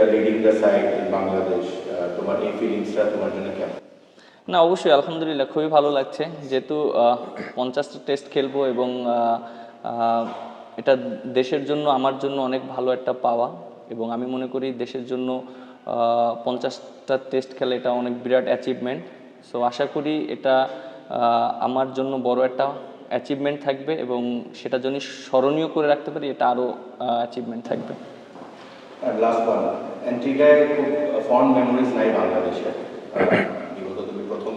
Uh, তোমার এই ফিলিংসটা তোমার জন্য কেমন? না অবশ্যই আলহামদুলিল্লাহ খুবই ভালো লাগছে। যেহেতু পঞ্চাশটা টেস্ট খেলব এবং এটা দেশের জন্য আমার জন্য অনেক ভালো একটা পাওয়া। এবং আমি মনে করি দেশের জন্য পঞ্চাশটা টেস্ট খেলা এটা অনেক বিরাট অ্যাচিভমেন্ট সো আশা করি এটা আমার জন্য বড় একটা অ্যাচিভমেন্ট থাকবে এবং সেটা যদি স্মরণীয় করে রাখতে পারি এটা আরও অ্যাচিভমেন্ট থাকবে। আর লাস্ট ওয়ান অ্যান্টিগায় খুব ফন্ড মেমোরিজ নাই বাংলাদেশে। বিগত তুমি প্রথম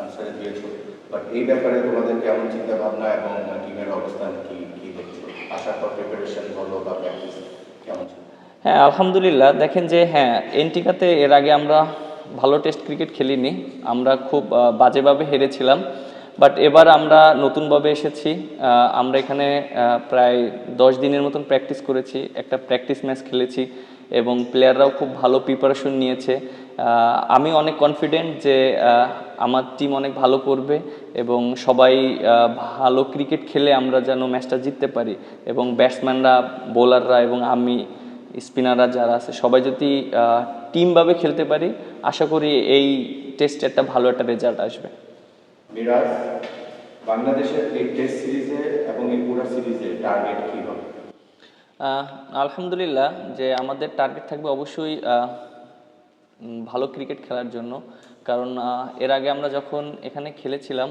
আনসারে দিয়েছ। বাট এই ব্যাপারে তোমাদের কেমন চিন্তা ভাবনা এবং টিমের অবস্থান কি কি দেখছ? আশা কর প্রিপারেশন বলো বা প্র্যাকটিস কেমন হ্যাঁ আলহামদুলিল্লাহ। দেখেন যে হ্যাঁ এনটিকাতে এর আগে আমরা ভালো টেস্ট ক্রিকেট খেলিনি। আমরা খুব বাজেভাবে হেরেছিলাম। বাট এবার আমরা নতুনভাবে এসেছি। আমরা এখানে প্রায় দশ দিনের মতন প্র্যাকটিস করেছি। একটা প্র্যাকটিস ম্যাচ খেলেছি এবং প্লেয়াররাও খুব ভালো প্রিপারেশন নিয়েছে। আমি অনেক কনফিডেন্ট যে আমার টিম অনেক ভালো করবে এবং সবাই ভালো ক্রিকেট খেলে আমরা যেন ম্যাচটা জিততে পারি এবং ব্যাটসম্যানরা বোলাররা এবং আমি স্পিনাররা যারা আছে, সবাই যদি টিমভাবে খেলতে পারি, আশা করি এই টেস্টে একটা ভালো একটা রেজাল্ট আসবে। মিরাজ, বাংলাদেশের এই টেস্ট সিরিজে এবং এই পুরো সিরিজে টার্গেট কি হবে? আলহামদুলিল্লাহ যে আমাদের টার্গেট থাকবে অবশ্যই ভালো ক্রিকেট খেলার জন্য। কারণ এর আগে আমরা যখন এখানে খেলেছিলাম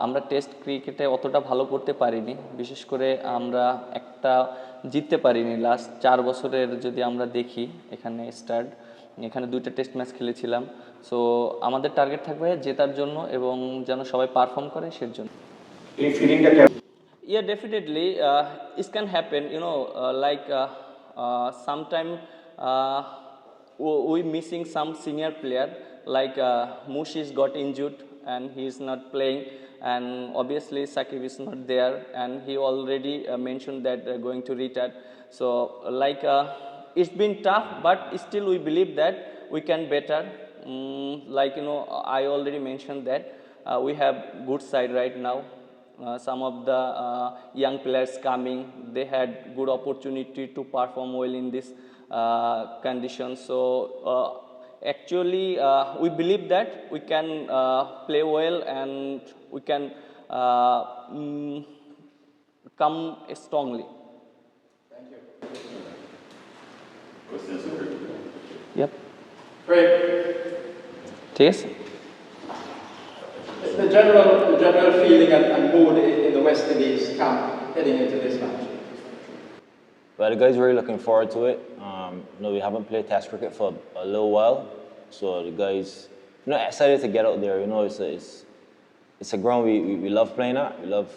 আমরা টেস্ট ক্রিকেটে অতটা ভালো করতে পারিনি বিশেষ করে আমরা একটা জিততে পারিনি লাস্ট চার বছরের যদি আমরা দেখি এখানে স্টার্ট এখানে দুইটা টেস্ট ম্যাচ খেলেছিলাম সো আমাদের টার্গেট থাকবে জেতার জন্য এবং যেন সবাই পারফর্ম করে সের জন্য এই ফিলিংটা কেমন Yeah, definitely. Uh, it can happen. You know, uh, like uh, uh, sometime uh, w- we and he is not playing, and obviously Sakib is not there, and he already uh, mentioned that uh, going to retire. So, like uh, it's been tough, but still we believe that we can better. Mm, like you know, I already mentioned that uh, we have good side right now. Uh, some of the uh, young players coming, they had good opportunity to perform well in this uh, condition. So actually uh, we believe that we can uh, play well and we can uh, mm, come strongly. Thank you. Questions Yep. Great. Yes. It's the general, the general feeling and, and mood in the West Indies camp heading into this match. Well, the guys are really looking forward to it. Um, um, you know, we haven't played Test cricket for a little while, so the guys, you know, excited to get out there. You know, it's a, it's it's a ground we, we, we love playing at. We love